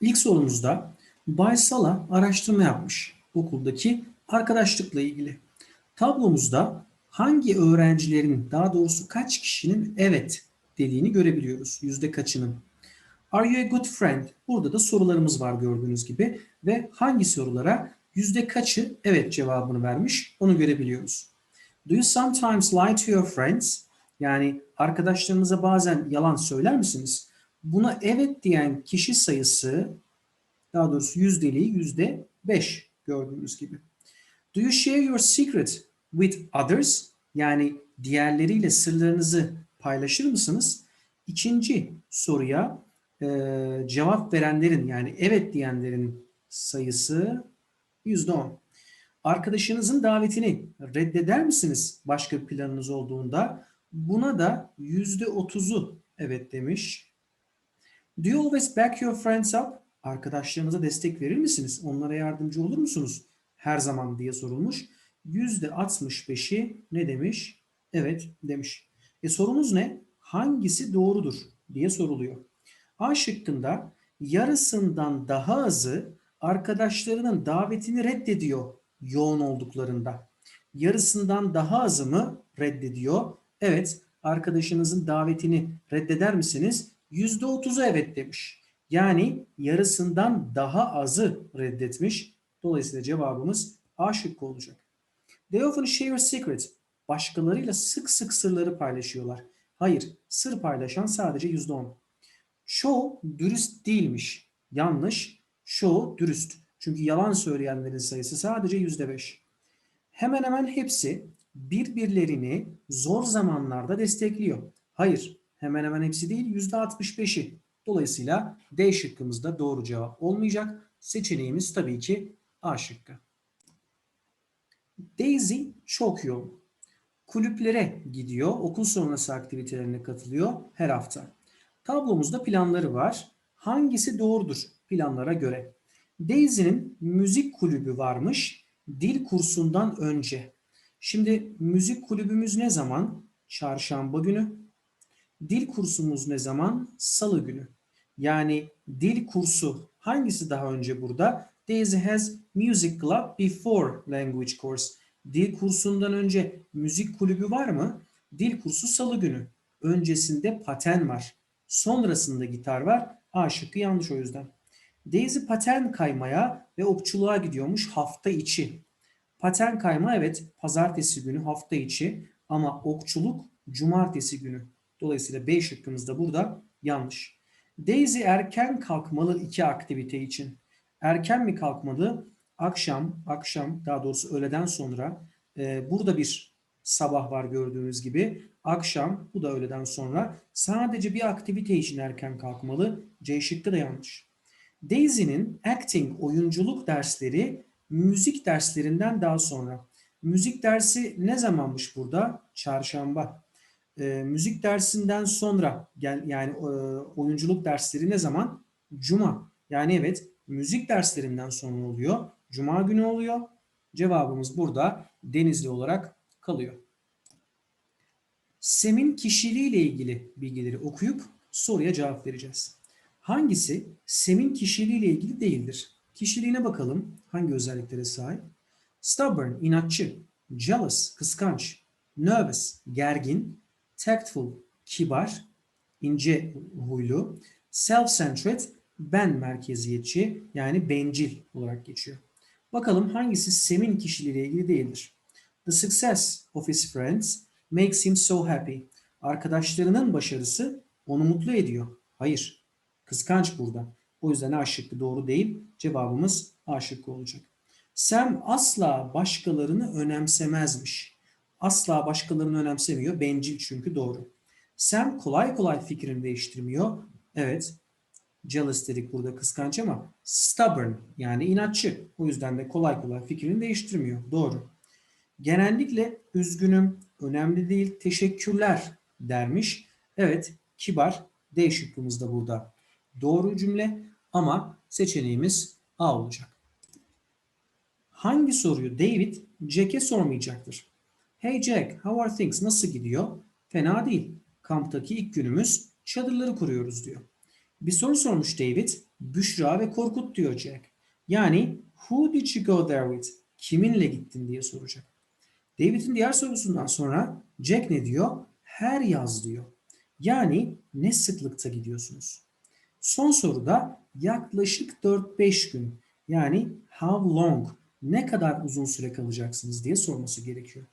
İlk sorumuzda Bay Sala araştırma yapmış okuldaki arkadaşlıkla ilgili. Tablomuzda hangi öğrencilerin daha doğrusu kaç kişinin evet dediğini görebiliyoruz. Yüzde kaçının. Are you a good friend? Burada da sorularımız var gördüğünüz gibi ve hangi sorulara yüzde kaçı evet cevabını vermiş onu görebiliyoruz. Do you sometimes lie to your friends? Yani arkadaşlarınıza bazen yalan söyler misiniz? Buna evet diyen kişi sayısı daha doğrusu yüzdeliği yüzde beş gördüğünüz gibi. Do you share your secret with others? Yani diğerleriyle sırlarınızı paylaşır mısınız? İkinci soruya e, cevap verenlerin yani evet diyenlerin sayısı yüzde on. Arkadaşınızın davetini reddeder misiniz başka planınız olduğunda? Buna da yüzde otuzu evet demiş. Do you always back your friends up? Arkadaşlarınıza destek verir misiniz? Onlara yardımcı olur musunuz? Her zaman diye sorulmuş. Yüzde 65'i ne demiş? Evet demiş. E sorumuz ne? Hangisi doğrudur diye soruluyor. A şıkkında yarısından daha azı arkadaşlarının davetini reddediyor yoğun olduklarında. Yarısından daha azı mı reddediyor? Evet, arkadaşınızın davetini reddeder misiniz? %30'u evet demiş. Yani yarısından daha azı reddetmiş. Dolayısıyla cevabımız A şıkkı olacak. They often share secrets. Başkalarıyla sık sık sırları paylaşıyorlar. Hayır, sır paylaşan sadece %10. Çoğu dürüst değilmiş. Yanlış. Çoğu dürüst. Çünkü yalan söyleyenlerin sayısı sadece %5. Hemen hemen hepsi birbirlerini zor zamanlarda destekliyor. Hayır, hemen hemen hepsi değil %65'i. Dolayısıyla D şıkkımızda doğru cevap olmayacak. Seçeneğimiz tabii ki A şıkkı. Daisy çok yoğun. Kulüplere gidiyor, okul sonrası aktivitelerine katılıyor her hafta. Tablomuzda planları var. Hangisi doğrudur planlara göre? Daisy'nin müzik kulübü varmış dil kursundan önce. Şimdi müzik kulübümüz ne zaman? Çarşamba günü. Dil kursumuz ne zaman? Salı günü. Yani dil kursu hangisi daha önce burada? Daisy has music club before language course. Dil kursundan önce müzik kulübü var mı? Dil kursu salı günü. Öncesinde paten var. Sonrasında gitar var. A şıkkı yanlış o yüzden. Daisy paten kaymaya ve okçuluğa gidiyormuş hafta içi. Paten kayma evet pazartesi günü hafta içi ama okçuluk cumartesi günü. Dolayısıyla B şıkkımız da burada yanlış. Daisy erken kalkmalı iki aktivite için. Erken mi kalkmalı? Akşam, akşam daha doğrusu öğleden sonra e, burada bir sabah var gördüğünüz gibi. Akşam, bu da öğleden sonra sadece bir aktivite için erken kalkmalı. C şıkkı da yanlış. Daisy'nin acting oyunculuk dersleri müzik derslerinden daha sonra. Müzik dersi ne zamanmış burada? Çarşamba. E, müzik dersinden sonra gel yani e, oyunculuk dersleri ne zaman? Cuma. Yani evet müzik derslerinden sonra oluyor. Cuma günü oluyor. Cevabımız burada Denizli olarak kalıyor. Sem'in kişiliğiyle ilgili bilgileri okuyup soruya cevap vereceğiz. Hangisi Sem'in kişiliğiyle ilgili değildir? Kişiliğine bakalım. Hangi özelliklere sahip? Stubborn, inatçı. Jealous, kıskanç. Nervous, gergin. Tactful, kibar. ince huylu. Self-centered, ben merkeziyetçi yani bencil olarak geçiyor. Bakalım hangisi Sem'in kişiliğiyle ilgili değildir? The success of his friends makes him so happy. Arkadaşlarının başarısı onu mutlu ediyor. Hayır. Kıskanç burada. O yüzden A şıkkı doğru değil. Cevabımız A şıkkı olacak. Sam asla başkalarını önemsemezmiş. Asla başkalarını önemsemiyor. Bencil çünkü doğru. Sam kolay kolay fikrini değiştirmiyor. Evet. Jealous dedik burada kıskanç ama stubborn yani inatçı. O yüzden de kolay kolay fikrini değiştirmiyor. Doğru. Genellikle üzgünüm, önemli değil, teşekkürler dermiş. Evet, kibar. D şıkkımız da burada. Doğru cümle ama seçeneğimiz A olacak. Hangi soruyu David Jack'e sormayacaktır? Hey Jack, how are things? Nasıl gidiyor? Fena değil. Kamptaki ilk günümüz çadırları kuruyoruz diyor. Bir soru sormuş David. Büşra ve Korkut diyor Jack. Yani who did you go there with? Kiminle gittin diye soracak. David'in diğer sorusundan sonra Jack ne diyor? Her yaz diyor. Yani ne sıklıkta gidiyorsunuz? Son soruda yaklaşık 4-5 gün yani how long ne kadar uzun süre kalacaksınız diye sorması gerekiyor.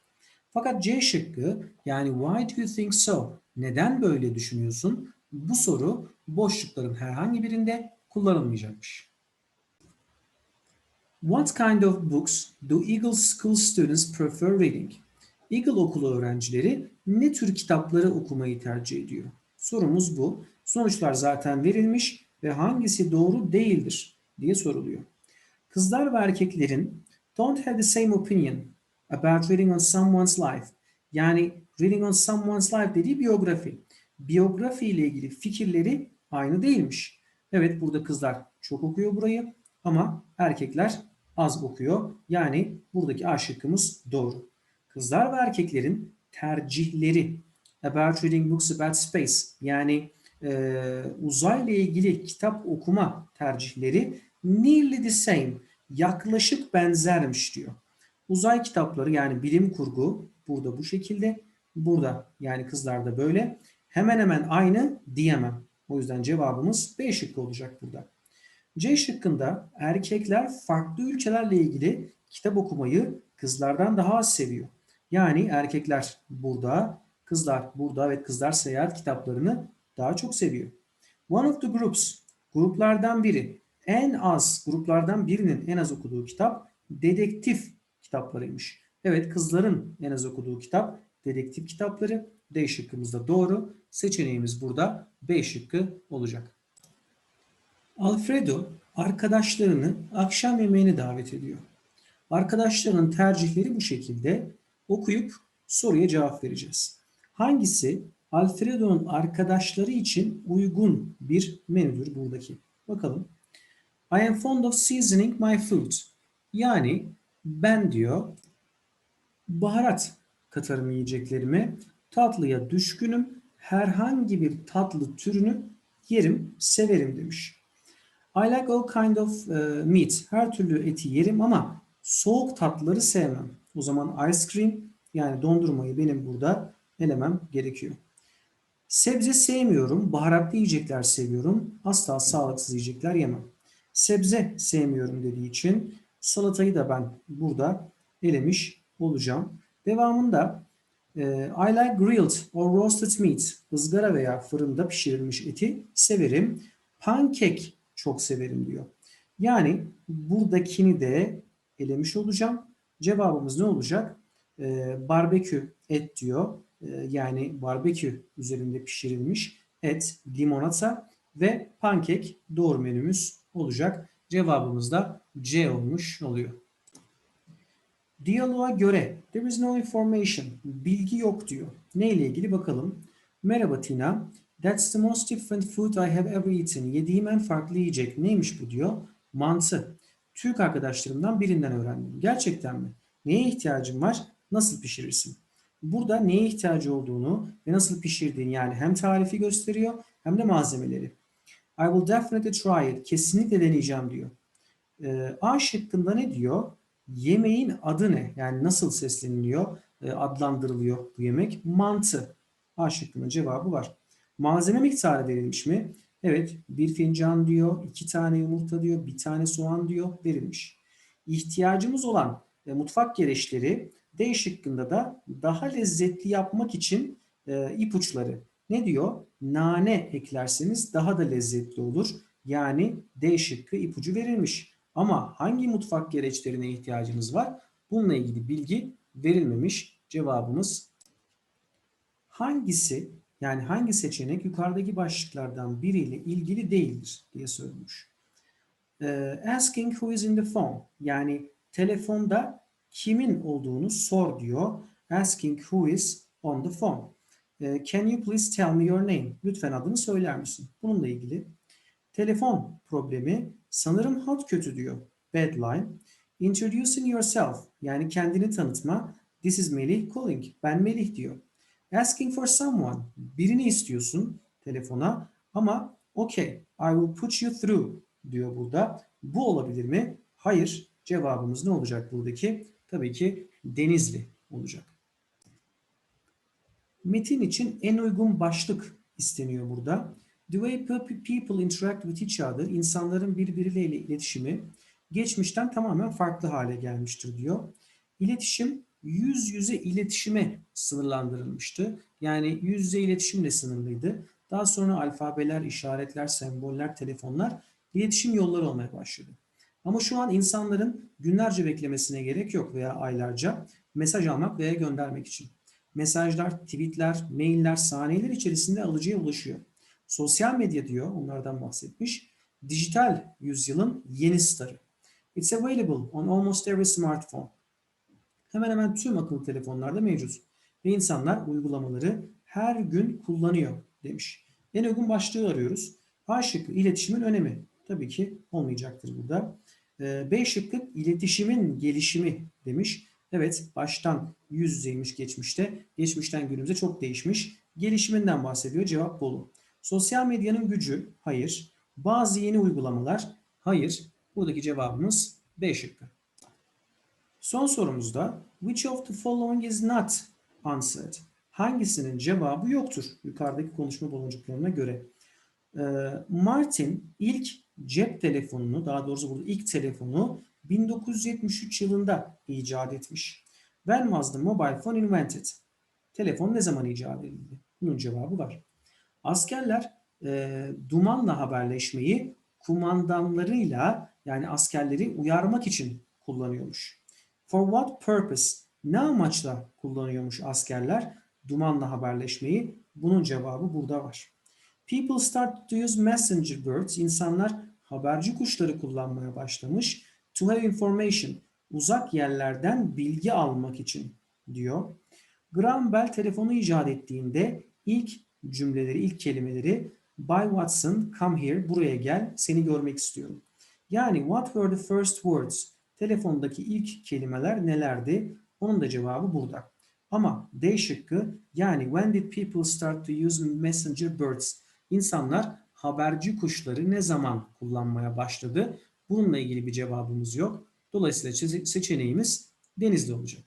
Fakat C şıkkı yani why do you think so? Neden böyle düşünüyorsun? Bu soru boşlukların herhangi birinde kullanılmayacakmış. What kind of books do Eagle School students prefer reading? Eagle okulu öğrencileri ne tür kitapları okumayı tercih ediyor? Sorumuz bu. Sonuçlar zaten verilmiş ve hangisi doğru değildir diye soruluyor. Kızlar ve erkeklerin don't have the same opinion about reading on someone's life. Yani reading on someone's life dediği biyografi. Biyografi ile ilgili fikirleri aynı değilmiş. Evet burada kızlar çok okuyor burayı ama erkekler az okuyor. Yani buradaki A şıkkımız doğru. Kızlar ve erkeklerin tercihleri about reading books about space yani e, uzayla ilgili kitap okuma tercihleri nearly the same yaklaşık benzermiş diyor. Uzay kitapları yani bilim kurgu burada bu şekilde burada yani kızlarda böyle hemen hemen aynı diyemem. O yüzden cevabımız B şıkkı olacak burada. C şıkkında erkekler farklı ülkelerle ilgili kitap okumayı kızlardan daha az seviyor. Yani erkekler burada, kızlar burada ve kızlar seyahat kitaplarını daha çok seviyor. One of the groups, gruplardan biri, en az gruplardan birinin en az okuduğu kitap dedektif kitaplarıymış. Evet kızların en az okuduğu kitap dedektif kitapları. D şıkkımız da doğru. Seçeneğimiz burada B şıkkı olacak. Alfredo arkadaşlarını akşam yemeğine davet ediyor. Arkadaşlarının tercihleri bu şekilde okuyup soruya cevap vereceğiz. Hangisi Alfredo'nun arkadaşları için uygun bir menüdür buradaki? Bakalım. I am fond of seasoning my food. Yani ben diyor baharat katarım yiyeceklerime. Tatlıya düşkünüm. Herhangi bir tatlı türünü yerim, severim demiş. I like all kind of uh, meat. Her türlü eti yerim ama soğuk tatlıları sevmem. O zaman ice cream yani dondurmayı benim burada elemem gerekiyor. Sebze sevmiyorum. Baharatlı yiyecekler seviyorum. Asla sağlıksız yiyecekler yemem. Sebze sevmiyorum dediği için salatayı da ben burada elemiş olacağım. Devamında e, I like grilled or roasted meat. ızgara veya fırında pişirilmiş eti severim. Pancake çok severim diyor. Yani buradakini de elemiş olacağım. Cevabımız ne olacak? Ee, barbekü et diyor. Ee, yani barbekü üzerinde pişirilmiş et, limonata ve pankek doğru menümüz olacak. Cevabımız da C olmuş oluyor. Diyaloğa göre there is no information. Bilgi yok diyor. Ne ilgili bakalım. Merhaba Tina. That's the most different food I have ever eaten. Yediğim en farklı yiyecek. Neymiş bu diyor. Mantı. Türk arkadaşlarımdan birinden öğrendim. Gerçekten mi? Neye ihtiyacın var? Nasıl pişirirsin? Burada neye ihtiyacı olduğunu ve nasıl pişirdiğini yani hem tarifi gösteriyor hem de malzemeleri. I will definitely try it. Kesinlikle deneyeceğim diyor. Ee, A şıkkında ne diyor? Yemeğin adı ne? Yani nasıl sesleniliyor, e, adlandırılıyor bu yemek? Mantı. A şıkkının cevabı var. Malzeme miktarı verilmiş mi? Evet, bir fincan diyor, iki tane yumurta diyor, bir tane soğan diyor verilmiş. İhtiyacımız olan e, mutfak gereçleri D şıkkında da daha lezzetli yapmak için e, ipuçları. Ne diyor? Nane eklerseniz daha da lezzetli olur. Yani D şıkkı ipucu verilmiş. Ama hangi mutfak gereçlerine ihtiyacınız var? Bununla ilgili bilgi verilmemiş. Cevabımız hangisi yani hangi seçenek yukarıdaki başlıklardan biriyle ilgili değildir diye sorulmuş. Ee, asking who is in the phone yani telefonda kimin olduğunu sor diyor. Asking who is on the phone. Ee, can you please tell me your name? Lütfen adını söyler misin? Bununla ilgili. Telefon problemi sanırım hat kötü diyor. Bad line. Introducing yourself yani kendini tanıtma. This is Melih calling. Ben Melih diyor. Asking for someone. Birini istiyorsun telefona ama okay I will put you through diyor burada. Bu olabilir mi? Hayır. Cevabımız ne olacak buradaki? Tabii ki Denizli olacak. Metin için en uygun başlık isteniyor burada. The way people interact with each other, insanların birbirleriyle iletişimi geçmişten tamamen farklı hale gelmiştir diyor. İletişim yüz yüze iletişime sınırlandırılmıştı. Yani yüz yüze iletişimle sınırlıydı. Daha sonra alfabeler, işaretler, semboller, telefonlar iletişim yolları olmaya başladı. Ama şu an insanların günlerce beklemesine gerek yok veya aylarca mesaj almak veya göndermek için. Mesajlar, tweetler, mailler saniyeler içerisinde alıcıya ulaşıyor. Sosyal medya diyor, onlardan bahsetmiş. Dijital yüzyılın yeni starı. It's available on almost every smartphone. Hemen hemen tüm akıllı telefonlarda mevcut. Ve insanlar uygulamaları her gün kullanıyor demiş. En uygun başlığı arıyoruz. A şıkkı iletişimin önemi. Tabii ki olmayacaktır burada. Ee, B şıkkı iletişimin gelişimi demiş. Evet baştan yüz yüzeymiş geçmişte. Geçmişten günümüze çok değişmiş. Gelişiminden bahsediyor. Cevap Bolu. Sosyal medyanın gücü hayır. Bazı yeni uygulamalar hayır. Buradaki cevabımız B şıkkı. Son sorumuzda which of the following is not answered? Hangisinin cevabı yoktur? Yukarıdaki konuşma baloncuklarına göre. Ee, Martin ilk cep telefonunu, daha doğrusu burada ilk telefonu 1973 yılında icat etmiş. When was the mobile phone invented? Telefon ne zaman icat edildi? Bunun cevabı var. Askerler e, dumanla haberleşmeyi kumandanlarıyla yani askerleri uyarmak için kullanıyormuş. For what purpose? Ne amaçla kullanıyormuş askerler dumanla haberleşmeyi? Bunun cevabı burada var. People start to use messenger birds. İnsanlar haberci kuşları kullanmaya başlamış. To have information. Uzak yerlerden bilgi almak için diyor. Graham Bell telefonu icat ettiğinde ilk cümleleri, ilk kelimeleri By Watson, come here, buraya gel, seni görmek istiyorum. Yani what were the first words? Telefondaki ilk kelimeler nelerdi? Onun da cevabı burada. Ama D şıkkı yani when did people start to use messenger birds? İnsanlar haberci kuşları ne zaman kullanmaya başladı? Bununla ilgili bir cevabımız yok. Dolayısıyla seçeneğimiz Denizli olacak.